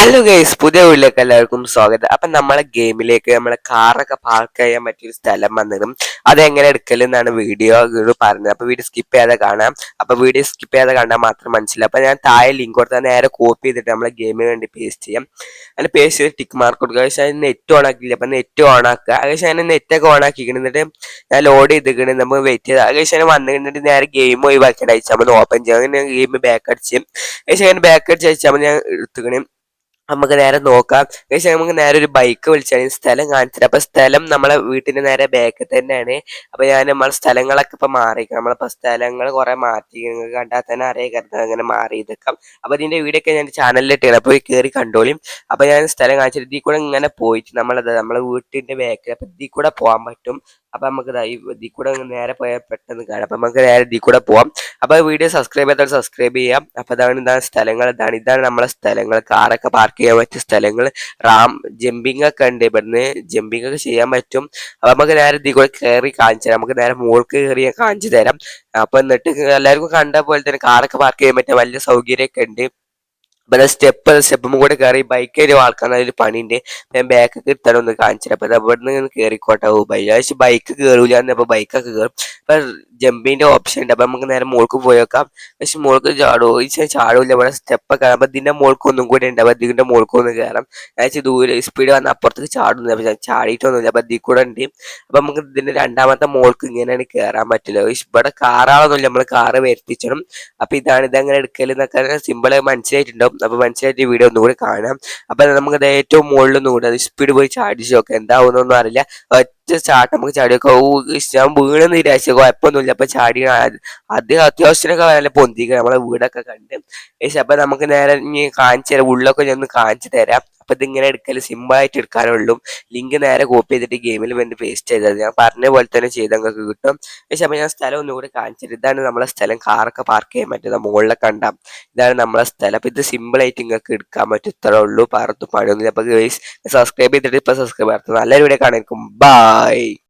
Hello guys പുതിയ വീട്ടിലേക്ക് എല്ലാവർക്കും സ്വാഗതം. അപ്പൊ നമ്മളെ ഗെയിമിലേക്ക് നമ്മളെ കാറൊക്കെ പാർക്ക് ചെയ്യാൻ പറ്റിയൊരു സ്ഥലം വന്നതും അതെങ്ങനെ എടുക്കലെന്നാണ് വീഡിയോ പറഞ്ഞത്. അപ്പൊ വീഡിയോ സ്കിപ്പ് ചെയ്യാതെ കാണാം. അപ്പൊ വീഡിയോ സ്കിപ്പ് ചെയ്യാതെ കണ്ടാൽ മാത്രം മനസ്സിലാവും. അപ്പൊ ഞാൻ താഴെ ലിങ്ക് കൊടുത്താൽ നേരെ കോപ്പി ചെയ്തിട്ട് നമ്മളെ ഗെയിമിന് വേണ്ടി പേസ്റ്റ് ചെയ്യാം. അതിന് പേസ്റ്റ് ചെയ്ത് ടിക്ക് മാർക്ക് കൊടുക്കുക. പക്ഷേ അതിന് നെറ്റ് ഓൺ ആക്കിയില്ല? അപ്പൊ നെറ്റ് ഓൺ ആക്കുക. ഏകദേശം അതിന് നെറ്റൊക്കെ ഓൺ ആക്കിക്കണം ഞാൻ ലോഡ് ചെയ്തിക്കണം നമുക്ക് വെയിറ്റ് ചെയ്ത്. ഏകദേശം അതിന് വന്നു കഴിഞ്ഞിട്ട് നേരെ ഗെയിം ഒഴിവാക്കിയിട്ട് അയച്ചാൽ നമ്മൾ ഓപ്പൺ ചെയ്യാം. അങ്ങനെ ഗെയിം ബാക്ക് അടിച്ച്. ഏകദേശം അങ്ങനെ ബാക്ക് അടിച്ച് അയച്ചാൽ ഞാൻ എടുത്തുകണേ നമുക്ക് നേരെ നോക്കാം. പക്ഷേ നമുക്ക് നേരെ ഒരു ബൈക്ക് വിളിച്ചാൽ സ്ഥലം കാണിച്ചിട്ട് അപ്പൊ സ്ഥലം നമ്മളെ വീട്ടിന്റെ നേരെ ബാക്കിൽ തന്നെയാണ്. അപ്പൊ ഞാൻ നമ്മളെ സ്ഥലങ്ങളൊക്കെ ഇപ്പൊ മാറി നമ്മളിപ്പോ സ്ഥലങ്ങൾ കുറെ മാറ്റി. നിങ്ങൾക്ക് കണ്ടാൽ തന്നെ അറിയാം. അങ്ങനെ മാറി ഇതൊക്കെ. അപ്പൊ ഇതിന്റെ വീഡിയോ ഒക്കെ ഞാൻ ചാനലിൽ ഇട്ടാണ് അപ്പൊ കയറി കണ്ടോളിയും. അപ്പൊ ഞാൻ സ്ഥലം കാണിച്ചിട്ട് ഇതിൽ കൂടെ ഇങ്ങനെ പോയിട്ട് നമ്മളത് നമ്മളെ വീട്ടിന്റെ ബാക്കിൽ അപ്പൊ ഇതിൽ കൂടെ പോകാൻ പറ്റും. അപ്പൊ നമുക്ക് ദി കൂടെ നേരെ പോയാൽ പെട്ടെന്ന് കാണാം. അപ്പൊ നമുക്ക് നേരെ ഇതിൽ കൂടെ പോവാം. അപ്പൊ വീഡിയോ സബ്സ്ക്രൈബ് ചെയ്താൽ സബ്സ്ക്രൈബ് ചെയ്യാം. അപ്പൊ അതാണ് ഇതാണ് സ്ഥലങ്ങൾ. ഇതാണ് ഇതാണ് നമ്മളെ സ്ഥലങ്ങൾ. കാറൊക്കെ പാർക്ക് ചെയ്യാൻ പറ്റിയ സ്ഥലങ്ങൾ. റാം ജമ്പിങ് ഒക്കെ ഉണ്ട് ഇവിടുന്ന്. ജമ്പിങ് ഒക്കെ ചെയ്യാൻ പറ്റും. അപ്പൊ നമുക്ക് നേരെ ഇതിൽ കൂടെ കയറി കാണിച്ചു തരാം. നമുക്ക് നേരെ മുകൾക്ക് കയറി കാണിച്ചു തരാം. അപ്പൊ എന്നിട്ട് എല്ലാവർക്കും കണ്ട പോലെ തന്നെ കാറൊക്കെ പാർക്ക് ചെയ്യാൻ പറ്റിയ വലിയ സൗകര്യമൊക്കെ ഉണ്ട്. പിന്നെ സ്റ്റെപ്പ് സ്റ്റെപ്പും കൂടെ കയറി ബൈക്ക് ഒരു ആൾക്കാർ അതിൽ പണിയുണ്ട് ഞാൻ ബാക്കൊക്കെ ഇട്ടാലും ഒന്ന് കാണിച്ചിട്ട് അപ്പൊ അവിടെ നിന്ന് കയറിക്കോട്ടെ ബൈക്ക് ബൈക്ക് കയറൂല എന്നപ്പോ ബൈക്കൊക്കെ കയറും അപ്പൊ ജമ്പിന്റെ ഓപ്ഷൻ ഉണ്ട്. അപ്പൊ നമുക്ക് നേരെ മോൾക്ക് പോയേക്കാം പക്ഷെ മോൾക്ക് ചാടൂ ചാടൂല ഇവിടെ സ്റ്റെപ്പ് ഒക്കെ അപ്പൊ ഇതിന്റെ മോൾക്ക് ഒന്നും കൂടെ ഉണ്ട്. അപ്പൊ ഇതിന്റെ മോൾക്ക് ഒന്ന് കയറാം ഞാൻ ദൂരെ സ്പീഡ് വന്ന അപ്പുറത്തേക്ക് ചാടുന്നു. അപ്പൊ ചാടിയിട്ടൊന്നുമില്ല. അപ്പൊ ഇതിൽ കൂടെ ഉണ്ട്. അപ്പൊ നമുക്ക് ഇതിന്റെ രണ്ടാമത്തെ മോൾക്ക് ഇങ്ങനെയാണ് കയറാൻ പറ്റില്ല. ഇവിടെ കാറാളൊന്നുമില്ല. നമ്മൾ കാറ് വരുത്തിച്ചണം. അപ്പൊ ഇതാണ് ഇതങ്ങനെ എടുക്കൽ എന്നൊക്കെ സിമ്പിൾ മനസ്സിലായിട്ടുണ്ടാവും. അപ്പൊ മനസ്സിലായിട്ട് ഈ വീഡിയോ ഒന്നുകൂടി കാണാം. അപ്പോൾ നമുക്ക് ഇത് ഏറ്റവും മുകളിൽ ഒന്നുകൂടി അത് സ്പീഡ് പോയി ചാടിച്ചു നോക്കാം. എന്താവുന്നൊന്നും അറിയില്ല. ഒറ്റ ചാട്ട് നമുക്ക് ചാടി നോക്കാം. ഞാൻ വീണെന്ന് വിചാരിച്ചു കുഴപ്പമൊന്നുമില്ല. അപ്പൊ ചാടി അത് അത്യാവശ്യമൊക്കെ നല്ല പൊന്തിക്കുക നമ്മളെ വീടൊക്കെ കണ്ട്. പക്ഷെ അപ്പൊ നമുക്ക് നേരെ ഇനി കാണിച്ചു തരാം. ഉള്ളൊക്കെ ഞാൻ ഒന്ന് കാണിച്ചു തരാം. അപ്പൊ ഇതിങ്ങനെ എടുക്കൽ സിമ്പായിട്ട് ആയിട്ട് എടുക്കാനുള്ളൂ ലിങ്ക് നേരെ കോപ്പി ചെയ്തിട്ട് ഗെയിമിൽ വേണ്ടി പേസ്റ്റ് ചെയ്തത് ഞാൻ പറഞ്ഞ പോലെ തന്നെ ചെയ്ത് നിങ്ങൾക്ക് കിട്ടും. പക്ഷെ അപ്പൊ ഞാൻ സ്ഥലം ഒന്നുകൂടി കാണിച്ചിട്ട് ഇതാണ് നമ്മളെ സ്ഥലം. കാറൊക്കെ പാർക്ക് ചെയ്യാൻ പറ്റുന്ന മുകളിലെ കണ്ടാം. ഇതാണ് നമ്മളെ സ്ഥലം. അപ്പൊ ഇത് സിമ്പിൾ ആയിട്ട് നിങ്ങൾക്ക് എടുക്കാൻ പറ്റും. ഇത്ര ഉള്ളൂ. പറഞ്ഞു പണിയൊന്നുമില്ല അപ്പൊ സബ്സ്ക്രൈബ് ചെയ്തിട്ട് ഇപ്പൊ സബ്സ്ക്രൈബ് നടത്തും നല്ലൊരു വീഡിയോ കാണാൻ ബൈ